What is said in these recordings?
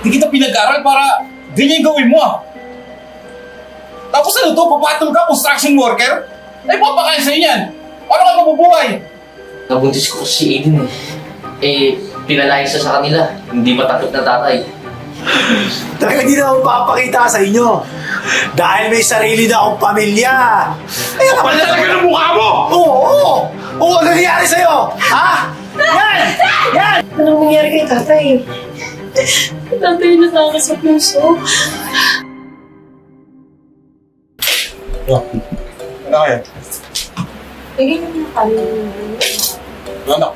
Di kita pinag-aral para ganyan gawin mo ah. Tapos ano to, papatol ka, construction worker? Ay, papakain sa'yo yan. Paano ka mabubuhay? Nabuntis ko si Aiden eh. Eh, pinalayas siya sa kanila. Hindi matakot na tatay. Talaga di na ako papakita sa inyo. Dahil may sarili na akong pamilya. Kaya kapal talaga ng mukha mo! Oo, oo! Oo, ano nangyari sa'yo? Ha? Yan! Yan! Anong nangyari kay tatay? Tatay na sa puso. Ano kaya? Bigyan niyo na kami. Ano?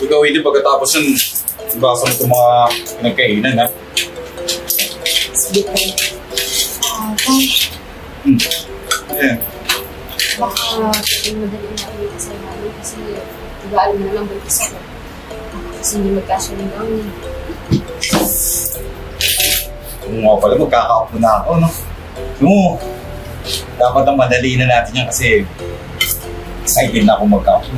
Ikaw, hindi pagkatapos yun, basa mo itong mga pinagkainan, ha? Sige tayo. Ah, tay, Ayan. baka yung madali na kami sa namin kasi nag-aalam na lang buntis ako. Kasi hindi magkasya ng gown eh. Kung nga pala, magkakaupo na ako, no? No. Dapat ang madali na natin yan kasi excited na ako magkaupo.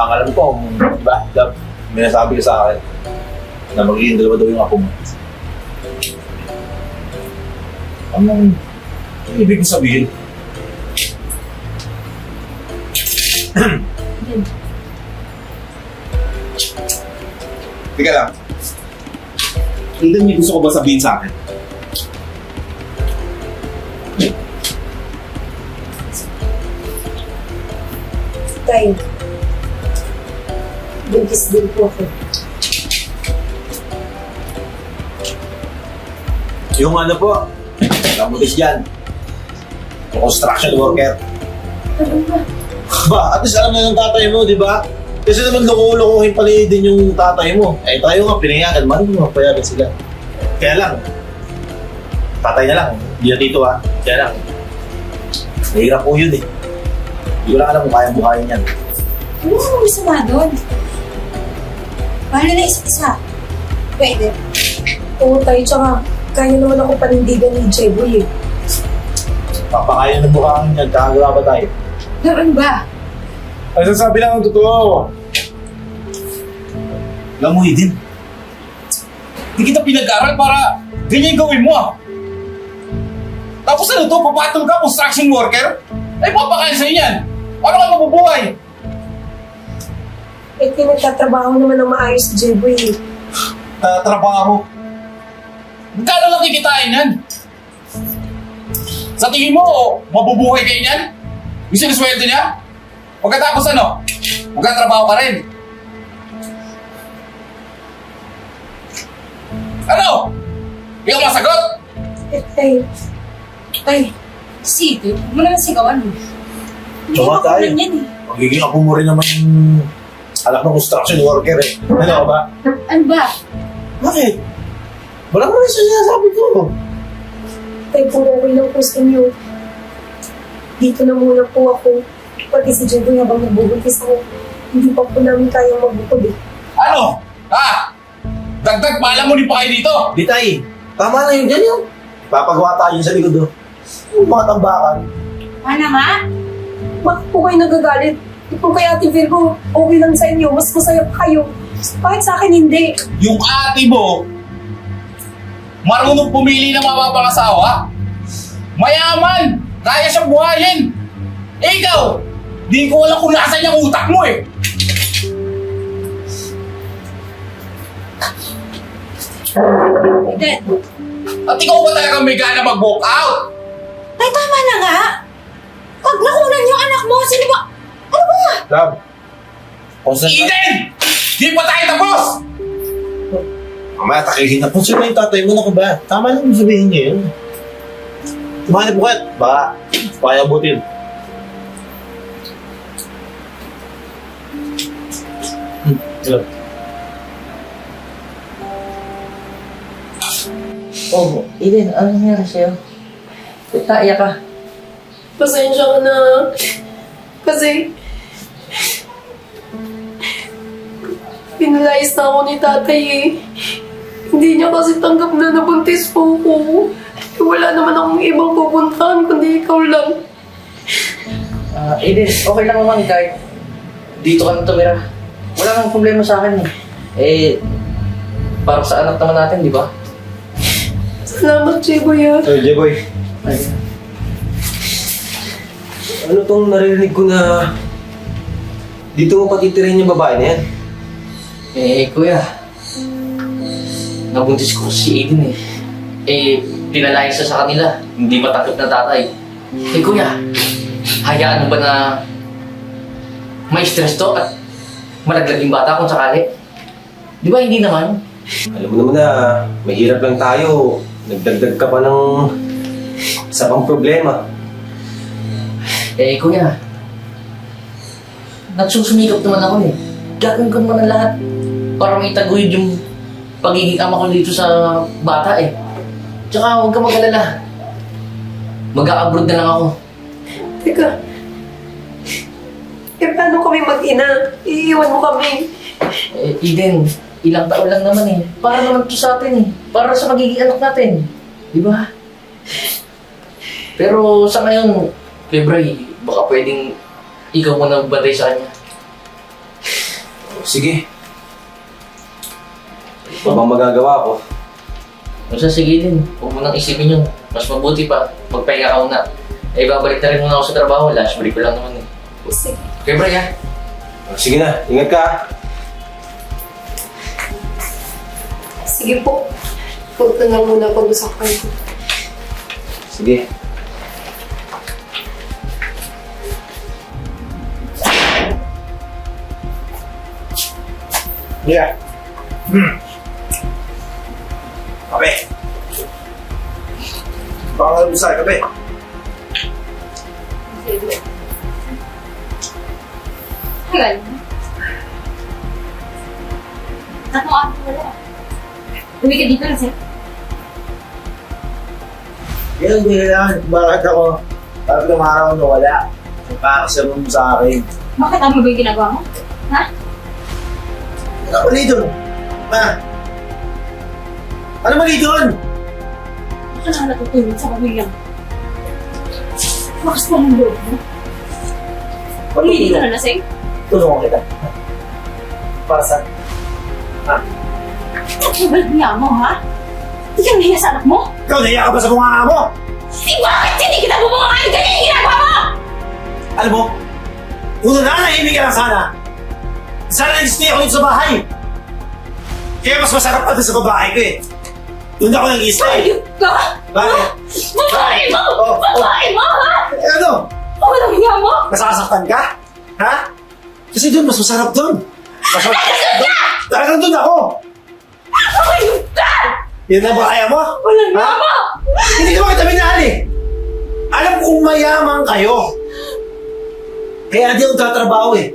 Ang alam ko, di ba, Love, may nasabi ka sa akin na magiging dalawa daw yung ako mo. Anong ibig ko sabihin? Yan. Teka lang. Hindi may gusto ko ba sabihin sa akin? Tay, buntis din po ako. Yung ano po, nabutis dyan. Yung construction worker. Ano ba? Ba, at least alam na ng tatay mo, di ba? Kasi naman loko-lokohin pala din yung tatay mo. Eh tayo nga, pinayagan, man mo, payagan sila. Kaya lang, tatay na lang, hindi na dito ha. Kaya lang, mahirap po yun eh. Hindi ko lang alam kung kaya buhayin yan. Ano mo masama doon? Mahal na isa't isa. Pwede. Oo tayo, tsaka kaya naman ako panindigan ni Jeboy eh. Papakain ng mukha niya, kakagawa ba tayo? Noon ba? Ay, sasabi lang ang totoo. Alam mo, Eden. Di kita pinag-aral para ganyan gawin mo ah. Tapos ano to, papatol ka, construction worker? Ay, papakain sa'yo yan. Paano ka mabubuhay? Eh, pinagtatrabaho naman ng maayos Jeboy. Tatrabaho. Magkano lang kikitain yan? Sa tingin mo, mabubuhay kayo niyan? Yung sinusweldo niya? Pagkatapos ano, magkatrabaho ka rin. Ano? Ikaw masagot? Eh, tay, tay, Sige, huwag mo naman sigawan mo. Hindi Tsaka ako lang yan eh. Magiging ako mo rin naman yung anak ng construction worker eh. Ano ba? Ano ba? Bakit? Wala mo rin sinasabi ko. tay, kung okay lang po sa inyo. Dito na muna po ako. Pati si Jeboy habang nagbubuntis ako. Hindi pa po namin kayang magbukod eh. Ano? Ha? Dagdag pala mo ni pa kayo dito? Bitay, tama na yun dyan yun. Papagawa tayo sa likod oh. Yung mga tambakan. Ano nga? Bakit po kayo nagagalit? Kung kay Ate Virgo, okay lang sa inyo, mas masaya pa kayo. Bakit sa akin hindi? Yung ate mo, marunong pumili ng mapapangasawa? Mayaman! Kaya siyang buhayin! Eh ikaw, di ko alam kung nasa yung utak mo eh! Dad, At ikaw ba talaga may gana mag-walk out? ay tama na nga. Pag nakunan yung anak mo, sino ba? Ano ba? Love. Kung Eden! Di pa tayo tapos! Mamaya takihin na. Kung sino yung tatay mo na ko ba? Tama lang yung sabihin niya yun. Tumahanap po kayo. Baka, kaya abutin. Hmm, hello. Oh, Aiden, ano nangyari sa'yo? Ba't naiyak ka? Pasensya ka na. Kasi, pinalayas na ako ni tatay eh. Hindi niya kasi tanggap na nabuntis po ko. Wala naman akong ibang pupuntahan kundi ikaw lang. Ah, Aiden, okay lang naman kahit dito ka na tumira. wala nang problema sa akin eh. Eh, para sa anak naman natin, di ba? Salamat, Jeboy, ah. So, J-Boy, Ay, Ano tong naririnig ko na dito mo patitirahin yung babae na yan? eh, kuya. Nabuntis ko si Aiden eh. Eh, pinalayo siya sa kanila. Hindi matanggap na tatay. Eh, kuya, hayaan mo ba na may stress to at malaglag yung bata kung sakali? Di ba hindi naman? Alam mo naman na mahirap lang tayo. Nagdagdag ka pa ng isa pang problema. Eh, kuya, nagsusumikap naman ako eh. Gagawin ko naman ang lahat para may taguyod yung pagiging ama ko dito sa bata eh. Tsaka huwag ka mag-alala. Mag-a-abroad na lang ako. Teka. Eh, paano kami mag-ina? Iiwan mo kami. Eh, Eden, ilang taon lang naman eh. Para naman to sa atin eh. Para sa magiging anak natin. Di ba? Pero sa ngayon, February, baka pwedeng ikaw muna magbantay sa kanya. Sige. Ano bang magagawa ko? Basta sige din, huwag mo nang isipin yun. Mas mabuti pa, magpahinga ka muna. Eh, babalik na rin muna ako sa trabaho. Lunch break ko lang naman eh. Sige. Okay, Bray, ha? Sige na, ingat ka. Sige po. Punta na muna ako doon sa kwarto. Sige. Yeah. Hmm. Kape. Baka almusal, kape. Tagal. Tatlong araw wala. Uwi ka dito sir. Yan, hindi kailangan. Bakit ako? Tatlong araw na wala. Pakakasabi mo sa akin. Bakit ano ba yung ginagawa mo? Ha? Ano mali doon? Ha? Ano mali doon? Baka na natutulog sa pamilya mo. Bakas pa ng loob mo. Ano Hindi ka na lasing. Tulungan kita. Para sa... Ang balag niya mo, ha? Hindi ka nahiya sa anak mo? Ikaw, naiya ka ba sa mukha mo? Eh, bakit hindi kita bumungahan? Ganyan yung ginagawa mo! Alam mo, kung nananahimik ka lang sana, sana nag-stay ako dito sa bahay. Kaya mas masarap pa sa babae ko eh. Doon ako nag-stay. Ayun ka! Bakit? Babae mo! Oh, oh. Babae mo, ha? Eh ano? Walang hiya mo! Nasasaktan ka? Ha? Kasi doon, mas masarap doon. Mas masarap doon. Talagang doon ako. Ayun ka! Yan na ba kaya mo? Walang Ha? mo! Hindi naman kita minahal eh. Alam kong mayaman kayo. Kaya di ako tatrabaho eh.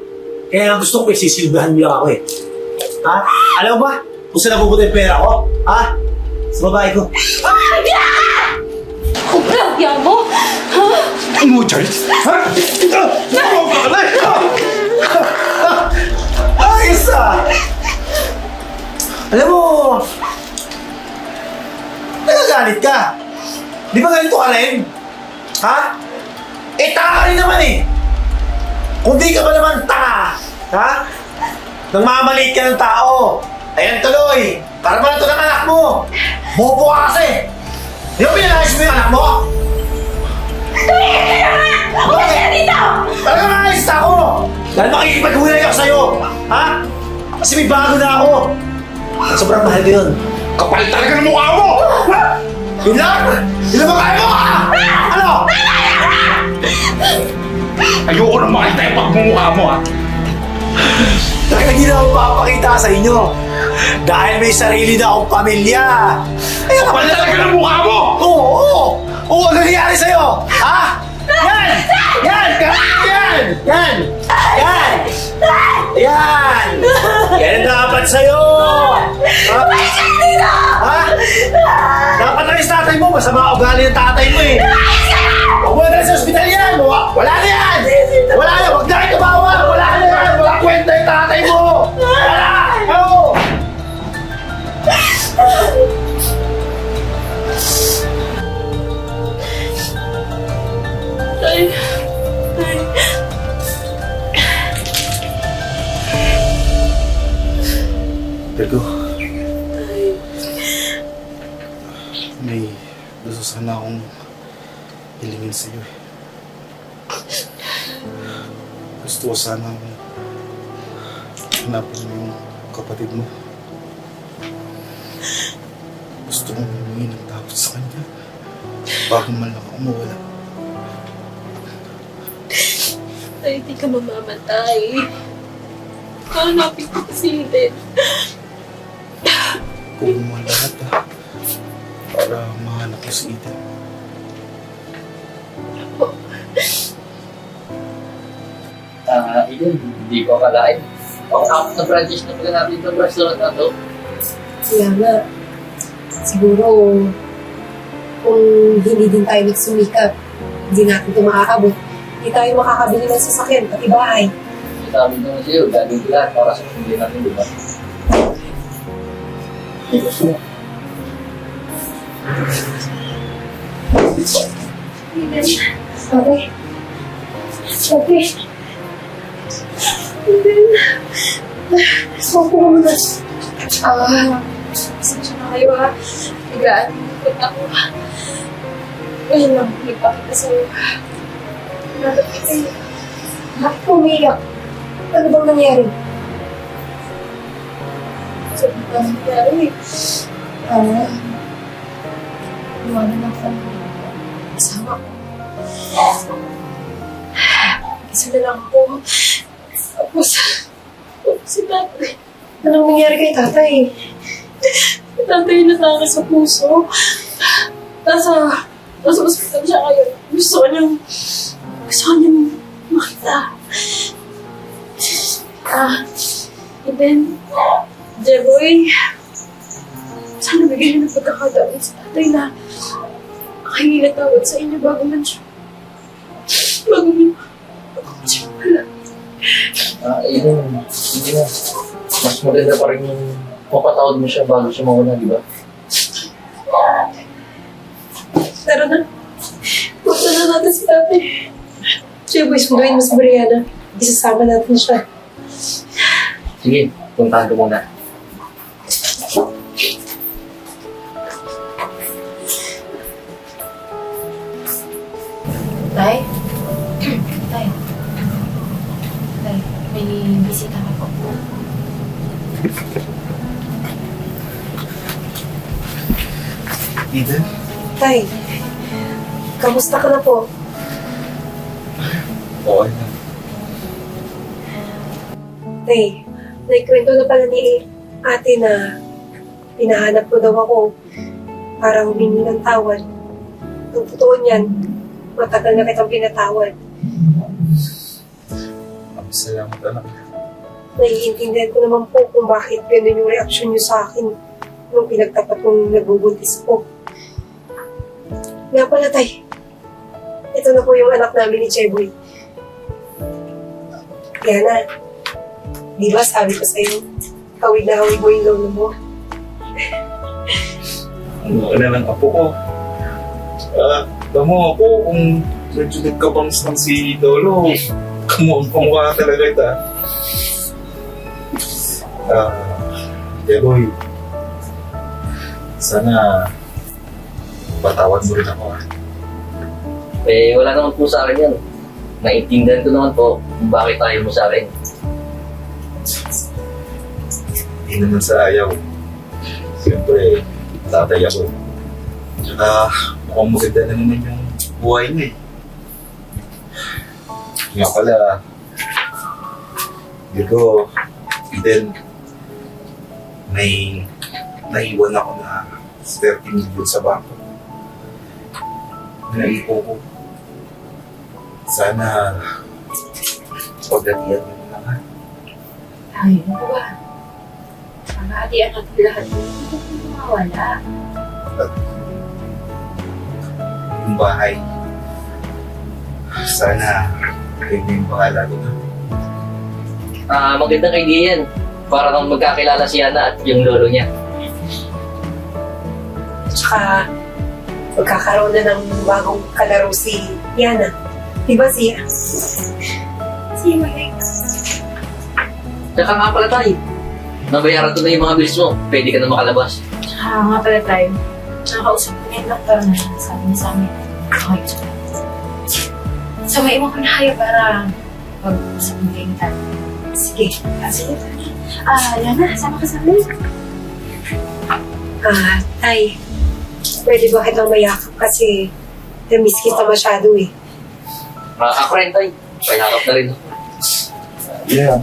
Kaya nga gusto ko isisilbihan niyo ako eh. Ha? Alam mo ba? Kung saan napupunta yung pera ko? Ha? Sa babae ko. Walang hiya mo! Ha? Ano mo, Charles? Ha? Ano ba kalay? Ayos ah! Alam mo, nagagalit ka. Di ba ganito ka rin? Ha? Eh, tanga ka rin naman eh. Kung di ka ba naman tanga, ha? Nang mamaliit ka ng tao. Ayan tuloy. Para ba ito ng anak mo? Bobo ka kasi. Di ba pinalayas mo yung anak mo? Huwag ka dito! Talaga maayos na ako! Dahil makikipag-hulay ako sa'yo! Ha? Kasi may bago na ako! Sobrang mahal ko yun. Kapal talaga ng mukha mo! Ha? Yun lang? Yun lang ba kaya mo? Ha? Ano? Ayoko na makita yung pagmumukha mo, ha? Talaga hindi na ako papakita sa inyo. Dahil may sarili na akong pamilya. Ayun Kapal talaga ng mukha mo! Oo! Oo! Oo! Ano nangyari sa'yo? Ha? Yan! Yan! Yan! Yan! Yan! Yan! Yan ang dapat sa'yo! Ha? Ha? Dapat na yung tatay mo. Masama ugali ng tatay mo eh. Huwag mo sa ospital yan. Wa- Wala na yan! Wala na! Huwag na kayo tumawa! Wala na yan! Wala kwenta yung tatay mo! Sana hanapin mo yung kapatid mo. Gusto kong humingi ng tawad sa kanya bago man lang ako mawala. Tay, di ka mamamatay. Hanapin ko kasi din. Gawin mo ang lahat ah. Para mahanap ko si Eden. Ah, yun, hindi ko akalain. Ang apat na branches na pala natin itong restaurant na to. Kaya nga, siguro, kung hindi din tayo nagsumikap, hindi natin ito makakabot. Hindi tayo makakabili ng sasakyan, pati bahay. Sabi naman sa'yo, gagawin ko lahat para sa pamilya natin, di ba? Ate. Ate. Hindi. Saan po muna? Ah, pasensya na kayo ha. Biglaan ikot ako. Ngayon lang, nagpakita sa'yo. Bakit po umiyak? Ano bang nangyari? Sabi ka nangyari. Ah, iwanan ako ng asawa ko. Na lang po. Tapos, si tatay. Anong nangyari kay tatay? Si tatay natake sa puso. Nasa, nasa ospital siya ngayon. Gusto ko niyang, gusto ko niyang makita. Ah, and then, Jeboy, sana bigyan niyo ng pagkakataon sa tatay na makahingi na tawad sa inyo bago man siya. Bago man. Ah, yun, hindi na. Mas maganda pa rin yung mapatawad mo siya bago siya mawala, di ba? Tara na. Punta na natin si tatay. Jeboy, sunduin mo si Brianna. Isasama natin siya. Sige, puntahan ko muna. Eden? Tay, kamusta ka na po? Okay na. Tay, naikwento na pala ni ate na pinahanap ko daw ako para humingi ng tawad. Ang totoo niyan, matagal na kitang pinatawad. Salamat anak. Naiintindihan ko naman po kung bakit ganun yung reaksyon niyo sa akin nung pinagtapat kong nagbubuntis ko. Nga pala, tay. Ito na po yung anak namin ni Cheboy. Kaya na, di ba sabi ko sa'yo, hawig na hawig mo yung lolo mo. Ano na lang apo ko. Ah, tamo ako kung medyo nagkabangs ng si Lolo. Kamukha talaga ito. Ah, Jeboy. Sana patawad mo rin ako ah. Eh, wala naman po sa akin yan. Naiintindihan ko naman po kung bakit tayo mo sa akin. Hindi naman sa ayaw. Siyempre, tatay ako. Tsaka mukhang maganda na naman yung buhay niya eh. Nga pala, Virgo, Eden, may naiwan ako na 30 million sa bangko. Naipo ko. Sana pagdatiyan mo na lang ha. Ay, ano ba? Pag-aatian natin lahat. Hindi ko mawala. yung bahay. Sana kayo na yung bahala doon. Ah, magandang idea yan. Para kang magkakilala si Ana at yung lolo niya. Tsaka, magkakaroon na ng bagong kalaro si Yana. Di ba siya? Si Mike. Tsaka nga pala tayo. nabayaran ko na yung mga bills mo. Pwede ka na makalabas. Ah, nga pala tayo. Nakakausap ko na yung doktor na sabi niya sa amin. Okay. So, may iwan ko na kayo para pag-usap mo kayo tayo. Sige. Ah, sige. Ah, Lana, sama ka sa amin. Ah, tay. Pwede ba kitang mayakap kasi na-miss kita masyado eh. Ah, ako rin, tay. Pahirap na rin. Yeah.